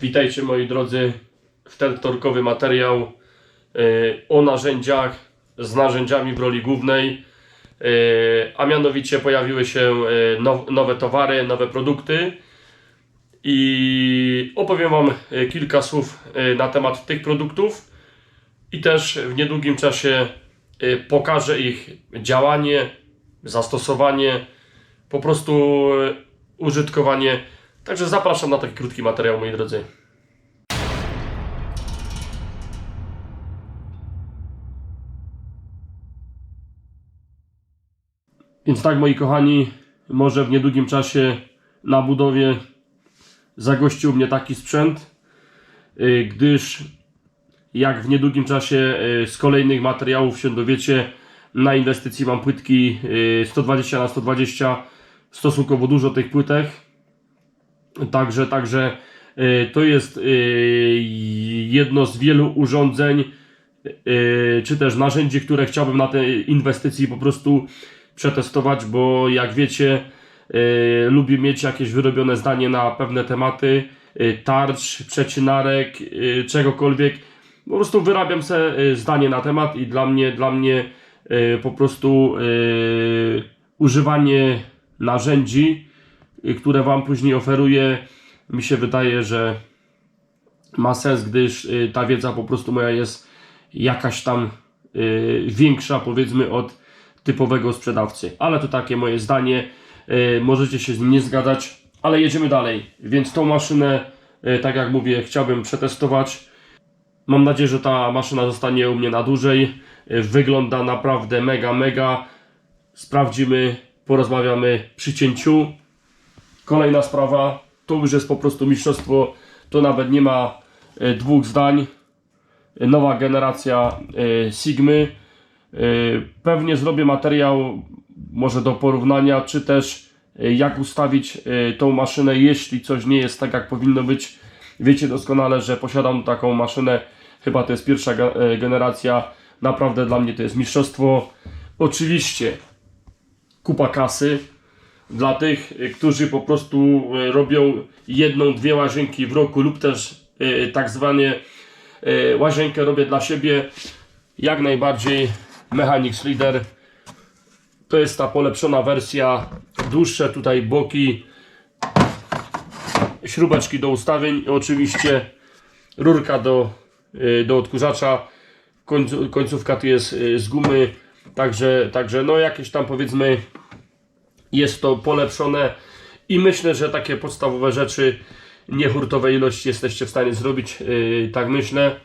Witajcie moi drodzy w ten wtorkowy materiał e, o narzędziach z narzędziami w roli głównej. E, A mianowicie pojawiły się e, now- nowe towary, nowe produkty i opowiem Wam kilka słów na temat tych produktów i też w niedługim czasie pokażę ich działanie, zastosowanie, po prostu użytkowanie. Także zapraszam na taki krótki materiał, moi drodzy. Więc tak, moi kochani, może w niedługim czasie na budowie zagościł mnie taki sprzęt, y, gdyż jak w niedługim czasie y, z kolejnych materiałów się dowiecie, na inwestycji mam płytki y, 120 na 120 stosunkowo dużo tych płytek. Także, także y, to jest y, jedno z wielu urządzeń, y, czy też narzędzi, które chciałbym na tej inwestycji po prostu przetestować, bo jak wiecie, lubię mieć jakieś wyrobione zdanie na pewne tematy, tarcz, przecinarek, czegokolwiek. Po prostu wyrabiam sobie zdanie na temat i dla mnie, dla mnie po prostu używanie narzędzi, które Wam później oferuję, mi się wydaje, że ma sens, gdyż y, ta wiedza po prostu moja jest jakaś tam y, większa, powiedzmy, od typowego sprzedawcy. Ale to takie moje zdanie. Y, możecie się z nim nie zgadzać, ale jedziemy dalej. Więc tą maszynę, y, tak jak mówię, chciałbym przetestować. Mam nadzieję, że ta maszyna zostanie u mnie na dłużej. Y, Wygląda naprawdę mega, mega. Sprawdzimy, porozmawiamy przy cięciu. Kolejna sprawa, to już jest po prostu mistrzostwo, to nawet nie ma e, dwóch zdań. Nowa generacja e, Sigmy. E, Pewnie zrobię materiał może do porównania, czy też jak ustawić tą maszynę, jeśli coś nie jest tak jak powinno być. Wiecie doskonale, że posiadam taką maszynę, chyba to jest pierwsza ge- generacja. Naprawdę dla mnie to jest mistrzostwo. Oczywiście kupa kasy dla tych, y, którzy po prostu y, robią jedną, dwie łazienki w roku lub też y, tak zwane łazienkę robię dla siebie. Jak najbardziej Mechanics Leader. To jest ta polepszona wersja. Dłuższe tutaj boki, śrubeczki do ustawień i oczywiście rurka do, do odkurzacza. Końcówka tu jest z gumy. Także, także no jakieś tam powiedzmy jest to polepszone i myślę, że takie podstawowe rzeczy niehurtowej ilości jesteście w stanie zrobić, yy, tak myślę.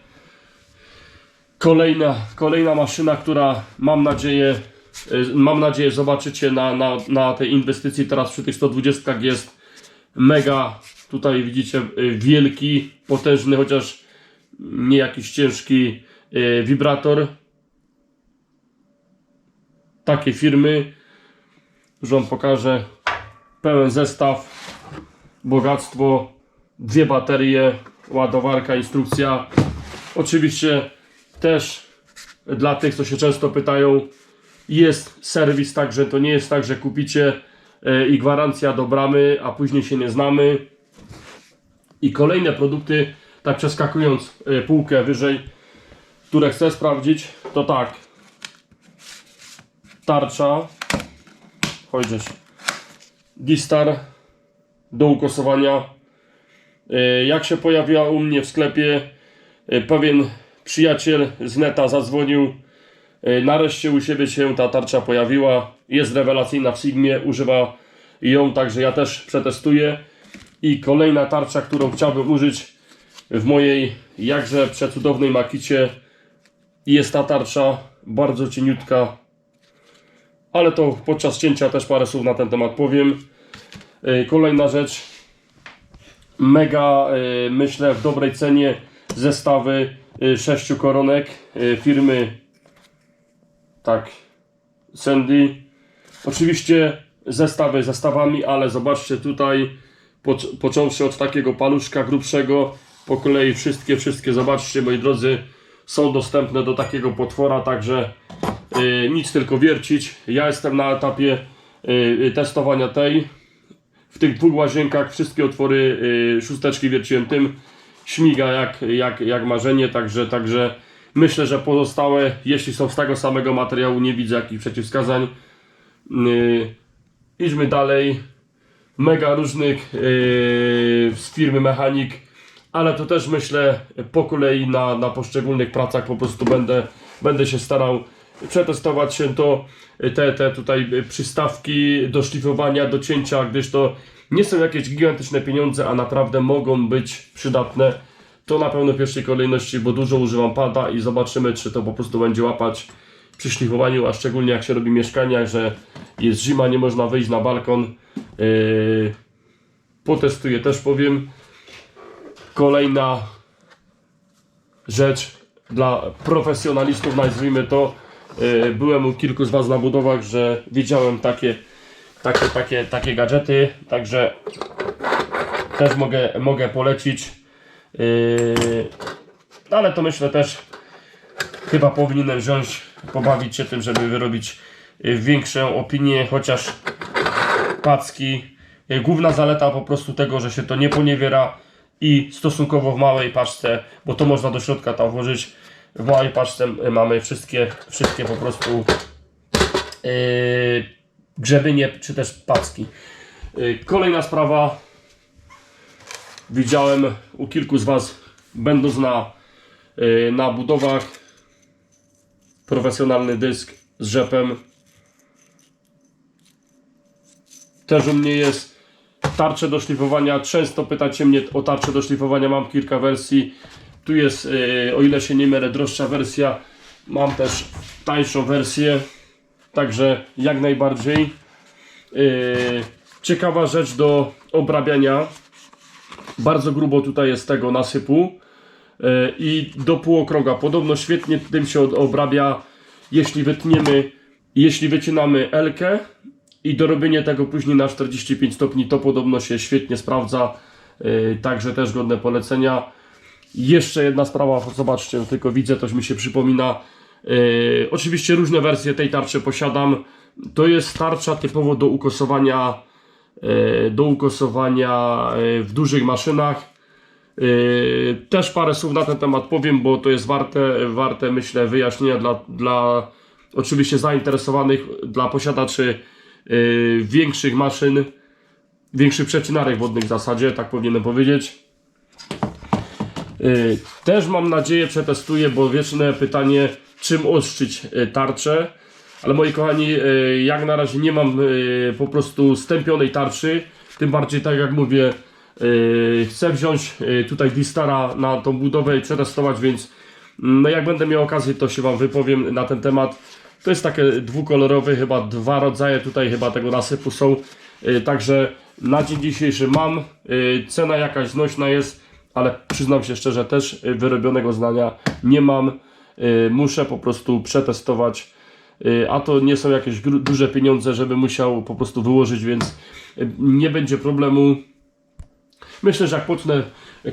Kolejna, kolejna maszyna, która mam nadzieję, yy, mam nadzieję zobaczycie na, na, na tej inwestycji teraz przy tych 120 jest mega, tutaj widzicie yy, wielki, potężny, chociaż nie jakiś ciężki yy, wibrator takiej firmy Wam pokażę pełen zestaw, bogactwo, dwie baterie, ładowarka, instrukcja. Oczywiście też dla tych, co się często pytają, jest serwis, także to nie jest tak, że kupicie e, i gwarancja do bramy, a później się nie znamy. I kolejne produkty, tak przeskakując e, półkę wyżej, które chcę sprawdzić, to tak. Tarcza, Chojdziesz. Distar do ukosowania. E, Jak się pojawiła u mnie w sklepie, e, pewien przyjaciel z neta zadzwonił. E, Nareszcie u siebie się ta tarcza pojawiła. Jest rewelacyjna w Sigmie, używa ją, także ja też przetestuję. I kolejna tarcza, którą chciałbym użyć w mojej jakże przecudownej makicie jest ta tarcza, bardzo cieniutka, ale to podczas cięcia też parę słów na ten temat powiem. Yy, Kolejna rzecz, mega yy, myślę w dobrej cenie zestawy yy, sześciu koronek firmy tak Sandy. Oczywiście zestawy zestawami, ale zobaczcie tutaj poc- począwszy od takiego paluszka grubszego po kolei wszystkie, wszystkie zobaczcie moi drodzy są dostępne do takiego potwora, także y, nic tylko wiercić. Ja jestem na etapie y, y, testowania tej. W tych dwóch łazienkach wszystkie otwory y, szósteczki wierciłem tym śmiga jak, jak, jak marzenie, także, także myślę, że pozostałe, jeśli są z tego samego materiału, nie widzę jakichś przeciwwskazań. Yy, idźmy dalej. Mega różnych yy, z firmy mechanik, ale to też myślę po kolei na, na poszczególnych pracach po prostu będę, będę się starał przetestować się to, te, te tutaj przystawki do szlifowania, do cięcia, gdyż to nie są jakieś gigantyczne pieniądze, a naprawdę mogą być przydatne. To na pewno w pierwszej kolejności, bo dużo używam pada i zobaczymy, czy to po prostu będzie łapać przy szlifowaniu, a szczególnie jak się robi mieszkania, że jest zima, nie można wyjść na balkon. Yy, potestuję też powiem. Kolejna rzecz dla profesjonalistów, nazwijmy to. Yy, byłem u kilku z Was na budowach, że widziałem takie, takie, takie, takie gadżety, także też mogę, mogę polecić. Yy, ale to myślę też chyba powinienem wziąć, pobawić się tym, żeby wyrobić yy, większą opinię, chociaż packi. Główna zaleta po prostu tego, że się to nie poniewiera i stosunkowo w małej paczce, bo to można do środka tam włożyć. W małej paczce yy, mamy wszystkie, wszystkie po prostu yy, czy też packi. Yy, Kolejna sprawa. Widziałem u kilku z Was, będąc na, yy, na budowach, profesjonalny dysk z rzepem. Też u mnie jest tarcze do szlifowania. Często pytacie mnie o tarcze do szlifowania. Mam kilka wersji. Tu jest, yy, o ile się nie mylę, droższa wersja. Mam też tańszą wersję. Także jak najbardziej. Yy, ciekawa rzecz do obrabiania. Bardzo grubo tutaj jest tego nasypu. Yy, I do półokrąga. Podobno świetnie tym się obrabia, jeśli wytniemy, jeśli wycinamy elkę i dorobienie tego później na 45 stopni, to podobno się świetnie sprawdza. Yy, także też godne polecenia. Jeszcze jedna sprawa, zobaczcie, tylko widzę, coś mi się przypomina. Yy, oczywiście różne wersje tej tarczy posiadam. To jest tarcza typowo do ukosowania, yy, do ukosowania w dużych maszynach. Też parę słów na ten temat powiem, bo to jest warte, warte myślę, wyjaśnienia dla, dla oczywiście zainteresowanych, dla posiadaczy większych maszyn, większych przecinarek wodnych w zasadzie, tak powinienem powiedzieć. Yy, Też mam nadzieję, przetestuję, bo wieczne pytanie, czym ostrzyć yy, tarczę. Ale moi kochani, jak na razie nie mam po prostu stępionej tarczy. Tym bardziej, tak jak mówię, chcę wziąć tutaj Distara na tą budowę i przetestować, więc no jak będę miał okazję, to się Wam wypowiem na ten temat. To jest takie dwukolorowe, chyba dwa rodzaje tutaj chyba tego nasypu są. Yy, Także na dzień dzisiejszy mam. Yy, Cena jakaś znośna jest, ale przyznam się szczerze, też wyrobionego zdania nie mam. Yy, Muszę po prostu przetestować. A to nie są jakieś duże pieniądze, żeby musiał po prostu wyłożyć, więc nie będzie problemu. Myślę, że jak pocznę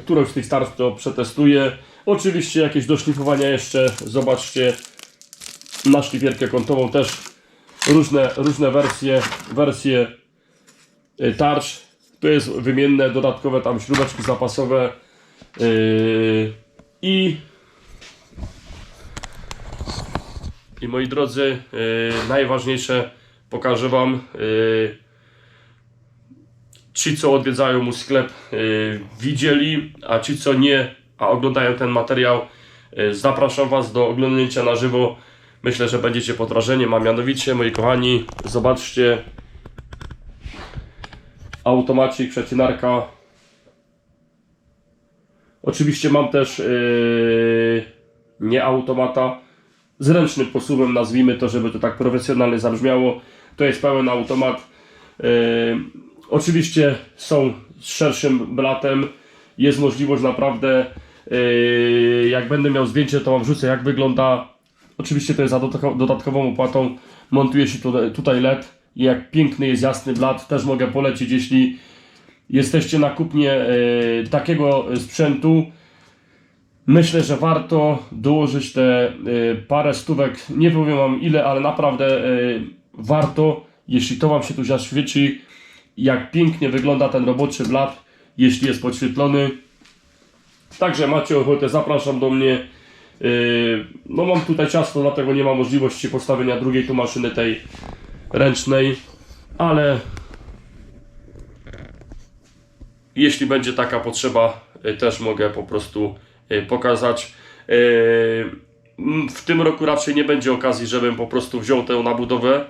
którąś z tych starć, to przetestuję. Oczywiście jakieś doszlifowania jeszcze, zobaczcie, na szlifierkę kątową też różne, różne wersje, wersje y, tarcz. To jest wymienne, dodatkowe tam śrubeczki zapasowe yy, i i moi drodzy, yy, najważniejsze pokażę Wam yy, ci co odwiedzają mój sklep yy, widzieli, a ci co nie, a oglądają ten materiał yy, zapraszam Was do oglądnięcia na żywo myślę, że będziecie pod wrażeniem, a mianowicie moi kochani, zobaczcie automacik, przecinarka. Oczywiście mam też yy, nie automata, z ręcznym posuwem, nazwijmy to, żeby to tak profesjonalnie zabrzmiało. To jest pełen automat. Yy, oczywiście są z szerszym blatem. Jest możliwość naprawdę, yy, jak będę miał zdjęcie, to wam wrzucę jak wygląda. Oczywiście to jest za dodatko- dodatkową opłatą. Montuje się tutaj, LED. Jak piękny jest jasny blat, też mogę polecić, jeśli jesteście na kupnie e, takiego sprzętu, myślę, że warto dołożyć te e, parę stówek. Nie powiem wam ile, ale naprawdę e, warto, jeśli to wam się tu zaświeci, jak pięknie wygląda ten roboczy blat, jeśli jest podświetlony. Także macie ochotę, zapraszam do mnie. Yy, no mam tutaj ciasto, dlatego nie ma możliwości postawienia drugiej tu maszyny tej ręcznej, ale jeśli będzie taka potrzeba, y, też mogę po prostu y, pokazać. Y, W tym roku raczej nie będzie okazji, żebym po prostu wziął tę nabudowę.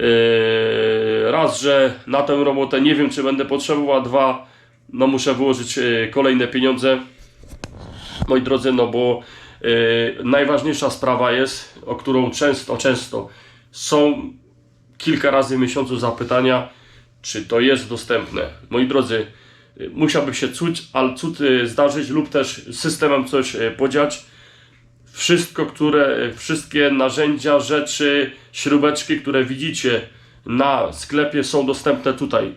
Y, Raz, że na tę robotę nie wiem, czy będę potrzebował, a dwa, no muszę wyłożyć y, kolejne pieniądze. Moi drodzy, no bo y, najważniejsza sprawa jest, o którą często, często są kilka razy w miesiącu zapytania, czy to jest dostępne. Moi drodzy, y, musiałby się cud, ale cud y, zdarzyć lub też systemem coś y, podziać. Wszystko, które, wszystkie narzędzia, rzeczy, śrubeczki, które widzicie na sklepie są dostępne tutaj.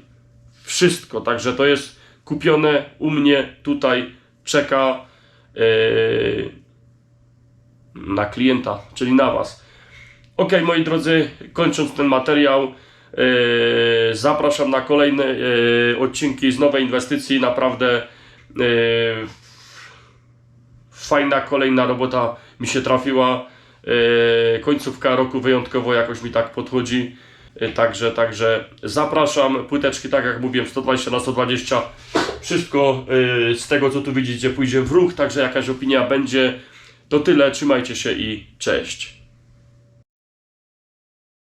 Wszystko, także to jest kupione u mnie tutaj, czeka yy, na klienta, czyli na Was. Ok, moi drodzy, kończąc ten materiał, yy, zapraszam na kolejne yy, odcinki z nowej inwestycji. Naprawdę yy, fajna kolejna robota mi się trafiła. Yy, końcówka roku wyjątkowo jakoś mi tak podchodzi. Yy, Także, także zapraszam. Płyteczki, tak jak mówiłem, 120 na 120. Wszystko yy, z tego, co tu widzicie, pójdzie w ruch. Także jakaś opinia będzie. To tyle. Trzymajcie się i cześć.